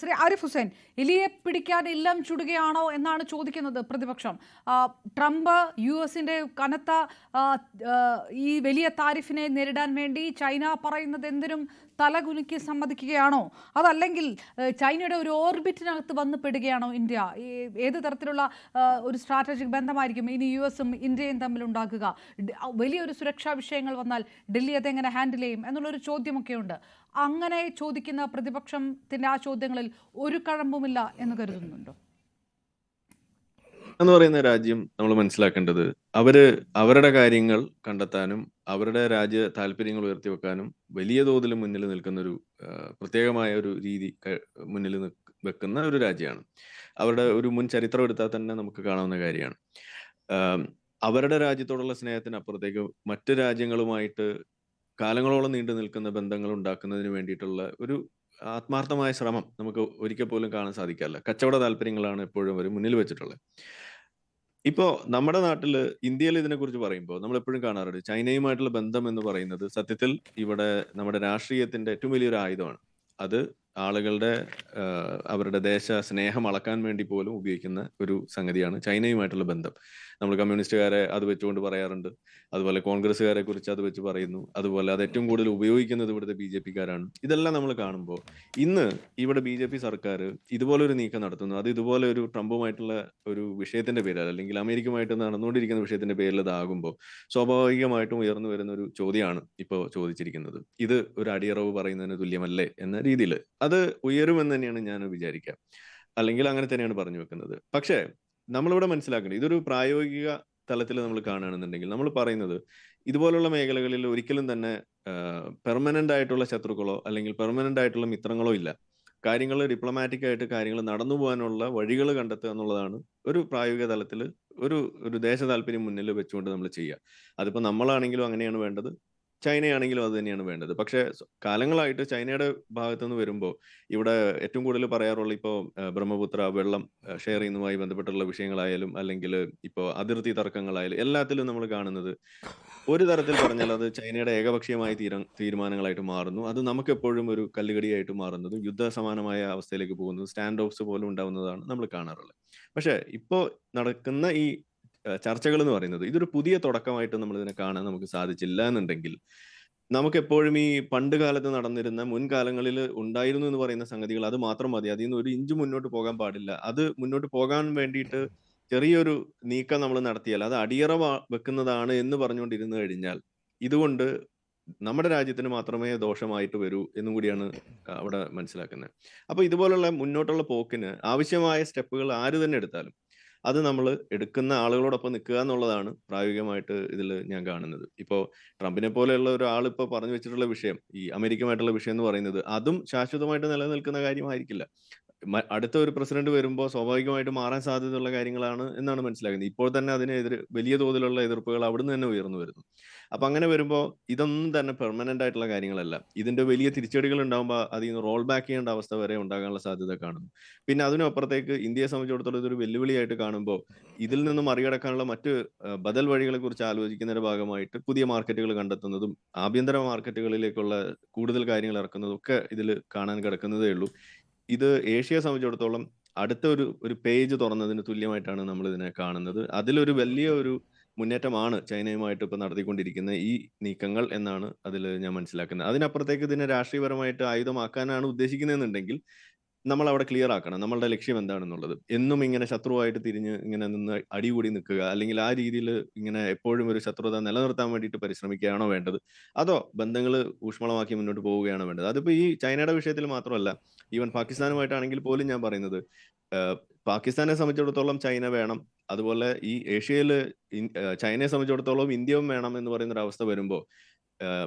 ശ്രീ ആരിഫ് ഹുസൈൻ എലിയെ പിടിക്കാൻ എല്ലാം ചുടുകയാണോ എന്നാണ് ചോദിക്കുന്നത് പ്രതിപക്ഷം. ട്രംപ് യു എസിന്റെ കനത്ത ഈ വലിയ താരിഫിനെ നേരിടാൻ വേണ്ടി ചൈന പറയുന്നത് എന്തിനും തലകുലുക്കി സമ്മതിക്കുകയാണോ? അതല്ലെങ്കിൽ ചൈനയുടെ ഒരു ഓർബിറ്റിനകത്ത് വന്ന് പെടുകയാണോ ഇന്ത്യ? ഏത് തരത്തിലുള്ള ഒരു സ്ട്രാറ്റജിക് ബന്ധമായിരിക്കും ഇനി യു എസും ഇന്ത്യയും തമ്മിൽ ഉണ്ടാക്കുക വലിയൊരു സുരക്ഷാ വിഷയങ്ങൾ വന്നാൽ ഡൽഹി അതെങ്ങനെ ഹാൻഡിൽ ചെയ്യും? എന്നുള്ളൊരു ചോദ്യമൊക്കെ ഉണ്ട് അങ്ങനെ ചോദിക്കുന്ന പ്രതിപക്ഷത്തിന്റെ ആ ചോദ്യങ്ങളിൽ ഒരു കഴമ്പുമില്ല എന്ന് കരുതുന്നുണ്ടോ? എന്ന് പറയുന്ന രാജ്യം നമ്മൾ മനസ്സിലാക്കേണ്ടത് അവർ അവരുടെ കാര്യങ്ങൾ കണ്ടെത്താനും അവരുടെ രാജ്യ താല്പര്യങ്ങൾ ഉയർത്തി വെക്കാനും വലിയ തോതിൽ മുന്നിൽ നിൽക്കുന്ന ഒരു പ്രത്യേകമായ ഒരു രീതി മുന്നിൽ വെക്കുന്ന ഒരു രാജ്യമാണ്. അവരുടെ ഒരു മുൻ ചരിത്രം എടുത്താൽ തന്നെ നമുക്ക് കാണാവുന്ന കാര്യമാണ്. അവരുടെ രാജ്യത്തോടുള്ള സ്നേഹത്തിന് അപ്പുറത്തേക്ക് മറ്റു രാജ്യങ്ങളുമായിട്ട് കാലങ്ങളോളം നീണ്ടു നിൽക്കുന്ന ബന്ധങ്ങൾ ഉണ്ടാക്കുന്നതിന് വേണ്ടിയിട്ടുള്ള ഒരു ആത്മാർത്ഥമായ ശ്രമം നമുക്ക് ഒരിക്കൽ പോലും കാണാൻ സാധിക്കാറില്ല. കച്ചവട താല്പര്യങ്ങളാണ് എപ്പോഴും അവർ മുന്നിൽ വെച്ചിട്ടുള്ളത്. ഇപ്പോ നമ്മുടെ നാട്ടിൽ ഇന്ത്യയിൽ ഇതിനെക്കുറിച്ച് പറയുമ്പോൾ നമ്മൾ എപ്പോഴും കാണാറുണ്ട് ചൈനയുമായിട്ടുള്ള ബന്ധം എന്ന് പറയുന്നത് സത്യത്തിൽ ഇവിടെ നമ്മുടെ രാഷ്ട്രീയത്തിന്റെ ഏറ്റവും വലിയൊരു ആയുധമാണ്. അത് ആളുകളുടെ അവരുടെ ദേശ സ്നേഹം അളക്കാൻ വേണ്ടി പോലും ഉപയോഗിക്കുന്ന ഒരു സംഗതിയാണ് ചൈനയുമായിട്ടുള്ള ബന്ധം. നമ്മൾ കമ്മ്യൂണിസ്റ്റുകാരെ അത് വെച്ചുകൊണ്ട് പറയാറുണ്ട്. അതുപോലെ കോൺഗ്രസ്സുകാരെ കുറിച്ച് അത് വെച്ച് പറയുന്നു. അതുപോലെ അത് ഏറ്റവും കൂടുതൽ ഉപയോഗിക്കുന്നത് ഇവിടുത്തെ ബി ജെ പിക്കാരാണ്. ഇതെല്ലാം നമ്മൾ കാണുമ്പോൾ ഇന്ന് ഇവിടെ ബി ജെ പി സർക്കാർ ഇതുപോലെ ഒരു നീക്കം നടത്തുന്നു. അത് ഇതുപോലെ ഒരു ട്രംപുമായിട്ടുള്ള ഒരു വിഷയത്തിന്റെ പേരിൽ അല്ലെങ്കിൽ അമേരിക്കയുമായിട്ട് നടന്നുകൊണ്ടിരിക്കുന്ന വിഷയത്തിന്റെ പേരിൽ ഇതാകുമ്പോൾ സ്വാഭാവികമായിട്ടും ഉയർന്നു വരുന്ന ഒരു ചോദ്യമാണ് ഇപ്പോൾ ചോദിച്ചിരിക്കുന്നത്. ഇത് ഒരു അടിയറവ് പറയുന്നതിന് തുല്യമല്ലേ എന്ന രീതിയിൽ അത് ഉയരുമെന്ന് തന്നെയാണ് ഞാൻ വിചാരിക്കുക. അല്ലെങ്കിൽ അങ്ങനെ തന്നെയാണ് പറഞ്ഞു വെക്കുന്നത്. പക്ഷേ നമ്മളിവിടെ മനസ്സിലാക്കേണ്ടത് ഇതൊരു പ്രായോഗിക തലത്തിൽ നമ്മൾ കാണുകയാണെന്നുണ്ടെങ്കിൽ നമ്മൾ പറയുന്നത് ഇതുപോലുള്ള മേഖലകളിൽ ഒരിക്കലും തന്നെ പെർമനന്റ് ആയിട്ടുള്ള ശത്രുക്കളോ അല്ലെങ്കിൽ പെർമനന്റ് ആയിട്ടുള്ള മിത്രങ്ങളോ ഇല്ല. കാര്യങ്ങൾ ഡിപ്ലോമാറ്റിക് ആയിട്ട് കാര്യങ്ങൾ നടന്നു പോകാനുള്ള വഴികൾ കണ്ടെത്തുക എന്നുള്ളതാണ് ഒരു പ്രായോഗിക തലത്തിൽ ഒരു ഒരു ദേശ താല്പര്യം മുന്നിൽ വെച്ചുകൊണ്ട് നമ്മൾ ചെയ്യുക. അതിപ്പോൾ നമ്മളാണെങ്കിലും അങ്ങനെയാണ് വേണ്ടത്. ചൈനയാണെങ്കിലും അത് തന്നെയാണ് വേണ്ടത്. പക്ഷെ കാലങ്ങളായിട്ട് ചൈനയുടെ ഭാഗത്തു നിന്ന് വരുമ്പോൾ ഇവിടെ ഏറ്റവും കൂടുതൽ പറയാറുള്ള ഇപ്പോൾ ബ്രഹ്മപുത്ര വെള്ളം ഷെയർ ചെയ്യുന്നതുമായി ബന്ധപ്പെട്ടുള്ള വിഷയങ്ങളായാലും അല്ലെങ്കിൽ ഇപ്പോൾ അതിർത്തി തർക്കങ്ങളായാലും എല്ലാത്തിലും നമ്മൾ കാണുന്നത് ഒരു തരത്തിൽ പറഞ്ഞാൽ അത് ചൈനയുടെ ഏകപക്ഷീയമായ തീര തീരുമാനങ്ങളായിട്ട് മാറുന്നു. അത് നമുക്ക് എപ്പോഴും ഒരു കല്ലുകടിയായിട്ട് മാറുന്നതും യുദ്ധ സമാനമായ അവസ്ഥയിലേക്ക് പോകുന്നതും സ്റ്റാൻഡ് ഓഫ്സ് പോലും ഉണ്ടാവുന്നതാണ് നമ്മൾ കാണാറുള്ളത്. പക്ഷേ ഇപ്പോൾ നടക്കുന്ന ഈ ചർച്ചകൾ എന്ന് പറയുന്നത്. ഇതൊരു പുതിയ തുടക്കമായിട്ട് നമ്മൾ ഇതിനെ കാണാൻ നമുക്ക് സാധിച്ചില്ല എന്നുണ്ടെങ്കിൽ നമുക്ക് എപ്പോഴും ഈ പണ്ട് കാലത്ത് നടന്നിരുന്ന മുൻകാലങ്ങളിൽ ഉണ്ടായിരുന്നു എന്ന് പറയുന്ന സംഗതികൾ അത് മാത്രം മതി. അതിൽ നിന്ന് ഒരു ഇഞ്ച് മുന്നോട്ട് പോകാൻ പാടില്ല. അത് മുന്നോട്ട് പോകാൻ വേണ്ടിയിട്ട് ചെറിയൊരു നീക്കം നമ്മൾ നടത്തിയാൽ അത് അടിയറ വെക്കുന്നതാണ് എന്ന് പറഞ്ഞുകൊണ്ടിരുന്നു കഴിഞ്ഞാൽ ഇതുകൊണ്ട് നമ്മുടെ രാജ്യത്തിന് മാത്രമേ ദോഷമായിട്ട് വരൂ എന്നും കൂടിയാണ് അവിടെ മനസ്സിലാക്കുന്നത്. അപ്പൊ ഇതുപോലുള്ള മുന്നോട്ടുള്ള പോക്കിന് ആവശ്യമായ സ്റ്റെപ്പുകൾ ആര് തന്നെ എടുത്താലും അത് നമ്മൾ എടുക്കുന്ന ആളുകളോടൊപ്പം നിൽക്കുക എന്നുള്ളതാണ് പ്രായോഗികമായിട്ട് ഇതിൽ ഞാൻ കാണുന്നത്. ഇപ്പോൾ ട്രംപിനെ പോലെയുള്ള ഒരാൾ ഇപ്പോൾ പറഞ്ഞു വെച്ചിട്ടുള്ള വിഷയം ഈ അമേരിക്കയുമായിട്ടുള്ള വിഷയം എന്ന് പറയുന്നത് അതും ശാശ്വതമായിട്ട് നിലനിൽക്കുന്ന കാര്യമായിരിക്കില്ല. അടുത്ത ഒരു പ്രസിഡന്റ് വരുമ്പോൾ സ്വാഭാവികമായിട്ട് മാറാൻ സാധ്യതയുള്ള കാര്യങ്ങളാണ് എന്നാണ് മനസ്സിലാക്കുന്നത്. ഇപ്പോൾ തന്നെ അതിനെതിരെ വലിയ തോതിലുള്ള എതിർപ്പുകൾ അവിടുന്ന് തന്നെ ഉയർന്നു വരുന്നു. അപ്പൊ അങ്ങനെ വരുമ്പോൾ ഇതൊന്നും തന്നെ പെർമനന്റ് ആയിട്ടുള്ള കാര്യങ്ങളല്ല. ഇതിന്റെ വലിയ തിരിച്ചടികൾ ഉണ്ടാകുമ്പോൾ അതിൽ നിന്ന് റോൾ ബാക്ക് ചെയ്യേണ്ട അവസ്ഥ വരെ ഉണ്ടാകാനുള്ള സാധ്യത കാണുന്നു. പിന്നെ അതിനപ്പുറത്തേക്ക് ഇന്ത്യയെ സംബന്ധിച്ചിടത്തോളം ഇതൊരു വെല്ലുവിളിയായിട്ട് കാണുമ്പോൾ ഇതിൽ നിന്നും മറികടക്കാനുള്ള മറ്റ് ബദൽ വഴികളെ കുറിച്ച് ആലോചിക്കുന്നതിന്റെ ഭാഗമായിട്ട് പുതിയ മാർക്കറ്റുകൾ കണ്ടെത്തുന്നതും ആഭ്യന്തര മാർക്കറ്റുകളിലേക്കുള്ള കൂടുതൽ കാര്യങ്ങൾ ഇറക്കുന്നതും ഒക്കെ ഇതിൽ കാണാൻ കിടക്കുന്നതേ ഉള്ളൂ. ഇത് ഏഷ്യയെ സംബന്ധിച്ചിടത്തോളം അടുത്ത ഒരു ഒരു പേജ് തുറന്നതിന് തുല്യമായിട്ടാണ് നമ്മൾ ഇതിനെ കാണുന്നത്. അതിലൊരു വലിയ ഒരു മുന്നേറ്റമാണ് ചൈനയുമായിട്ട് ഇപ്പൊ നടത്തിക്കൊണ്ടിരിക്കുന്ന ഈ നീക്കങ്ങൾ എന്നാണ് അതിൽ ഞാൻ മനസ്സിലാക്കുന്നത്. അതിനപ്പുറത്തേക്ക് ഇതിനെ രാഷ്ട്രീയപരമായിട്ട് ആയുധമാക്കാനാണ് ഉദ്ദേശിക്കുന്നതെന്നുണ്ടെങ്കിൽ നമ്മൾ അവിടെ ക്ലിയർ ആക്കണം. നമ്മളുടെ ലക്ഷ്യം എന്താണെന്നുള്ളത്. എന്നും ഇങ്ങനെ ശത്രുവായിട്ട് തിരിഞ്ഞ് ഇങ്ങനെ നിന്ന് അടികൂടി നിൽക്കുക അല്ലെങ്കിൽ ആ രീതിയിൽ ഇങ്ങനെ എപ്പോഴും ഒരു ശത്രുത നിലനിർത്താൻ വേണ്ടിയിട്ട് പരിശ്രമിക്കുകയാണോ വേണ്ടത്? അതോ ബന്ധങ്ങൾ ഊഷ്മളമാക്കി മുന്നോട്ട് പോവുകയാണോ വേണ്ടത്? അതിപ്പോൾ ഈ ചൈനയുടെ വിഷയത്തിൽ മാത്രമല്ല ഈവൻ പാകിസ്ഥാനുമായിട്ടാണെങ്കിൽ പോലും ഞാൻ പറയുന്നത് പാകിസ്ഥാനെ സംബന്ധിച്ചിടത്തോളം ചൈന വേണം. അതുപോലെ ഈ ഏഷ്യയിൽ ചൈനയെ സംബന്ധിച്ചിടത്തോളം ഇന്ത്യയും വേണം എന്ന് പറയുന്ന ഒരു അവസ്ഥ വരുമ്പോൾ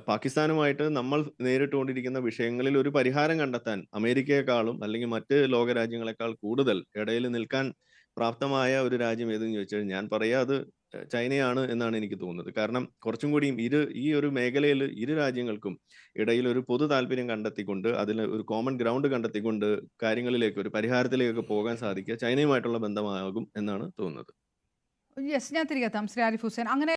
പാകിസ്ഥാനുമായിട്ട് നമ്മൾ നേരിട്ടുകൊണ്ടിരിക്കുന്ന വിഷയങ്ങളിൽ ഒരു പരിഹാരം കണ്ടെത്താൻ അമേരിക്കയെക്കാളും അല്ലെങ്കിൽ മറ്റ് ലോകരാജ്യങ്ങളെക്കാൾ കൂടുതൽ ഇടയിൽ നിൽക്കാൻ പ്രാപ്തമായ ഒരു രാജ്യം ഏതെന്ന് ചോദിച്ചാൽ ഞാൻ പറയാ അത് ചൈനയാണ് എന്നാണ് എനിക്ക് തോന്നുന്നത്. കാരണം കുറച്ചും കൂടിയും ഇരു ഈ ഒരു മേഖലയിൽ ഇരു രാജ്യങ്ങൾക്കും ഇടയിൽ ഒരു പൊതു താല്പര്യം കണ്ടെത്തിക്കൊണ്ട് അതിൽ ഒരു കോമൺ ഗ്രൗണ്ട് കണ്ടെത്തിക്കൊണ്ട് കാര്യങ്ങളിലേക്ക് ഒരു പരിഹാരത്തിലേക്ക് പോകാൻ സാധിക്കുക ചൈനയുമായിട്ടുള്ള ബന്ധമാകും എന്നാണ് തോന്നുന്നത്. യെസ് ഞാൻ തിരികെ ശ്രീ ആരിഫ് ഹുസൈൻ അങ്ങനെ